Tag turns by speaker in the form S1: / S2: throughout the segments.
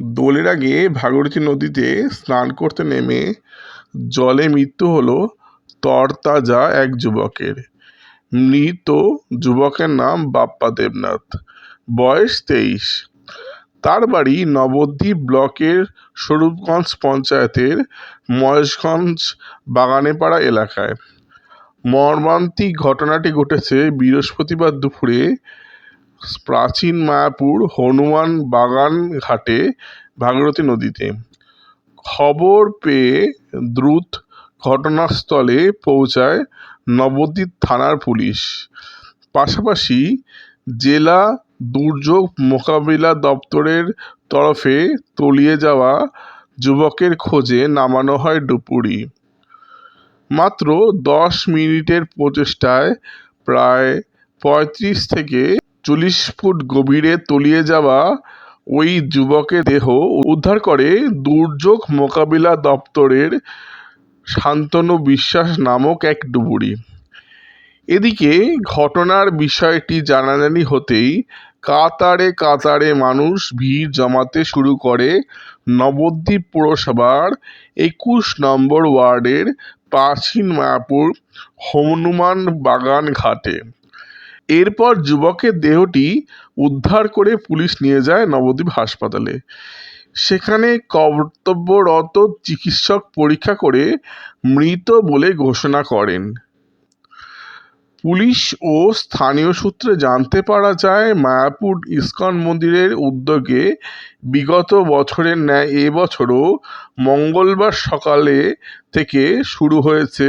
S1: দোলের আগে ভাগীরথী নদীতে স্নান করতে নেমে জলে মৃত্যু হলো তরতাজা এক যুবকের। মৃত যুবকের নাম বাপ্পা দেবনাথ, বয়স তেইশ। তার বাড়ি নবদ্বীপ ব্লকের স্বরূপগঞ্জ পঞ্চায়েতের মহেশগঞ্জ বাগানেপাড়া এলাকায়। মর্মান্তিক ঘটনাটি ঘটেছে বৃহস্পতিবার দুপুরে প্রাচীন মায়াপুর হনুমান বাগান ঘাটে ভাগীরথী নদীতে। খবর পেয়ে দ্রুত ঘটনাস্থলে পৌঁছায় নবদ্বীপ থানার পুলিশ। পাশাপাশি জেলা দুর্যোগ মোকাবিলা দপ্তরের তরফে তলিয়ে যাওয়া যুবকের খোঁজে নামানো হয় ডুবুরি মাত্র দশ মিনিটের প্রচেষ্টায় প্রায় পঁয়ত্রিশ থেকে চল্লিশ ফুট গভীরে তলিয়ে যাওয়া ওই যুবকের দেহ উদ্ধার করে দুর্যোগ মোকাবিলা দপ্তরের শান্তনু বিশ্বাস নামক এক ডুবুরি। এদিকে ঘটনার বিষয়টি জানাজানি হতেই কাতারে কাতারে মানুষ ভিড় জমাতে শুরু করে নবদ্বীপ পুরসভার একুশ নম্বর ওয়ার্ডের প্রাচীন মায়াপুর হনুমান বাগান ঘাটে। এরপর যুবকের দেহটি উদ্ধার করে পুলিশ নিয়ে যায় নবদ্বীপ হাসপাতালে। সেখানে কর্তব্যরত চিকিৎসক পরীক্ষা করে মৃত বলে ঘোষণা করেন। পুলিশ ও স্থানীয় সূত্রে জানতে পারা যায়, মায়াপুর ইস্কন মন্দিরের উদ্যোগে বিগত বছরের ন্যায় এবছরও মঙ্গলবার সকালে থেকে শুরু হয়েছে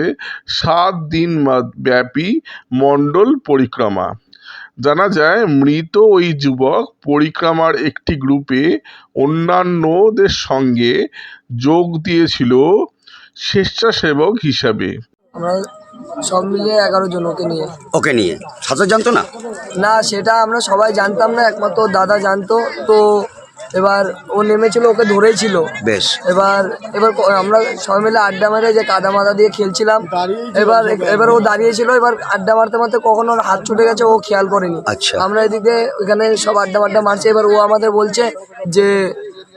S1: সাত দিন ব্যাপী মণ্ডল পরিক্রমা। জানা যায়, মৃত ওই যুবক পরিক্রমার একটি গ্রুপে অন্যান্যদের সঙ্গে যোগ দিয়েছিল স্বেচ্ছাসেবক হিসাবে।
S2: সব মিলিয়ে এগারো জন ওকে নিয়ে।
S3: ওকে নিয়ে। সাঁতার জানতো না?
S2: না সেটা আমরা সবাই জানতাম না একমাত্র দাদা জানতো। তো এবার ও নেমেছিল ওকে ধরেছিল।
S3: বেশ।
S2: এবার এবার ক- আমরা সবাই মিলে আড্ডা মেরে যে কাদা মাদা দিয়ে খেলছিলাম। এবার এবার ও দাঁড়িয়েছিল এবার আড্ডা মারতে মারতে কখন ওর হাত ছুটে গেছে ও খেয়াল করেনি।
S3: আচ্ছা।
S2: আমরা এদিকে ওইখানে সব আড্ডা মাড্ডা মারছে এবার ও আমাদের বলছে যে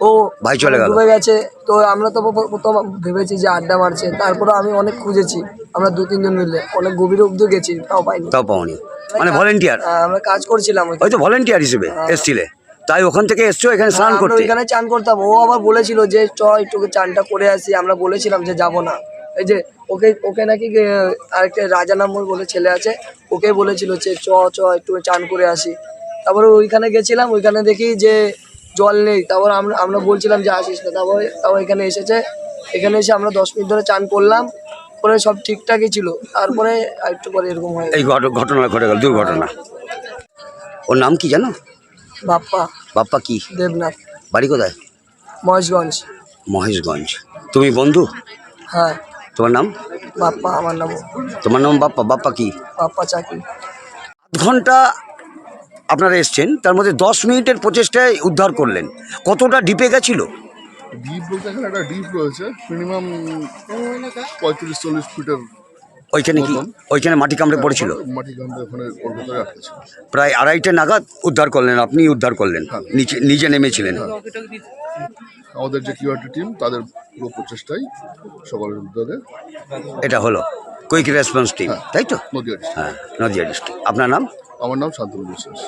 S2: ও
S3: ভাই চলে গেল।
S2: ডুবে গেছে। তো আমরা তো প্রথম ভেবেছি যে আড্ডা মারছে। তারপরে আমি অনেক খুঁজেছি। আমরা দু তিনজন মিলে। অনেক গভীর অব্দি গেছি তাও পাইনি।
S3: তাও পাওনি। মানে ভলেন্টিয়ার
S2: আমরা কাজ করছিলাম।
S3: ওই তো ভলেন্টিয়ার হিসেবে এসছিলে। তাই ওখান থেকে এসছো এখানে স্নান
S2: আমরা
S3: করতে?
S2: ওইখানে চান করতাম। ও আবার বলেছিল যে চ একটু চানটা করে আসি। আমরা বলেছিলাম যে যাব না। এই যে ওকে ওকে নাকি আরেকটা রাজা নাম্বর বলে ছেলে আছে। ওকে বলেছিল যে চ চ একটু চান করে আসি। তারপরে ওইখানে গেছিলাম। ওইখানে দেখি যে জল নেই। তারপর আমরা আমরা বলছিলাম যে আসিস না। তারপরে তারপর এখানে এসেছে। এখানে এসে আমরা দশ মিনিট ধরে চান করলাম। পরে সব ঠিকঠাকই ছিল। তারপরে একটু পরে এরকম হয়
S3: এই ঘট- ঘটনা ঘটে গেল দুর্ঘটনা। ওর নাম কি জানো?
S2: বাপ্পা।
S3: বাপ্পা কি?
S2: দেবনাথ।
S3: বাড়ি কোথায়?
S2: মহেশগঞ্জ।
S3: মহেশগঞ্জ। তুমি বন্ধু?
S2: হ্যাঁ।
S3: তোমার নাম?
S2: বাপ্পা আমার নাম।
S3: তোমার নাম বাপ্পা? বাপ্পা কি?
S2: বাপ্পা চাকরি।
S3: আধ ঘণ্টা আপনারা এসছেন তার মধ্যে দশ মিনিটের প্রচেষ্টায় উদ্ধার করলেন। কতটা ডিপে গেছিল?
S4: ডিপ বলতে এখানে একটা ডিপ রয়েছে মিনিমাম পঁয়ত্রিশ চল্লিশ ফিটের
S3: ওইখানে কি ওইখানে মাটি কামড়ে পড়েছিল?
S4: মাটি ওখানে ছিল।
S3: প্রায় আড়াইটে নাগাদ উদ্ধার করলেন আপনি উদ্ধার করলেন নিচে নিজে নেমেছিলেন।
S4: আমাদের যে কিউআরটি টিম তাদের পুরো প্রচেষ্টাই সকলের উদ্যোগে
S3: এটা হলো কুইক রেসপন্স টিম তাই তো?
S4: নদীয়া
S3: হ্যাঁ নদিয়া ডিস্ট্রিক্ট আপনার নাম?
S4: আমার নাম শান্তনু বিশ্বাস।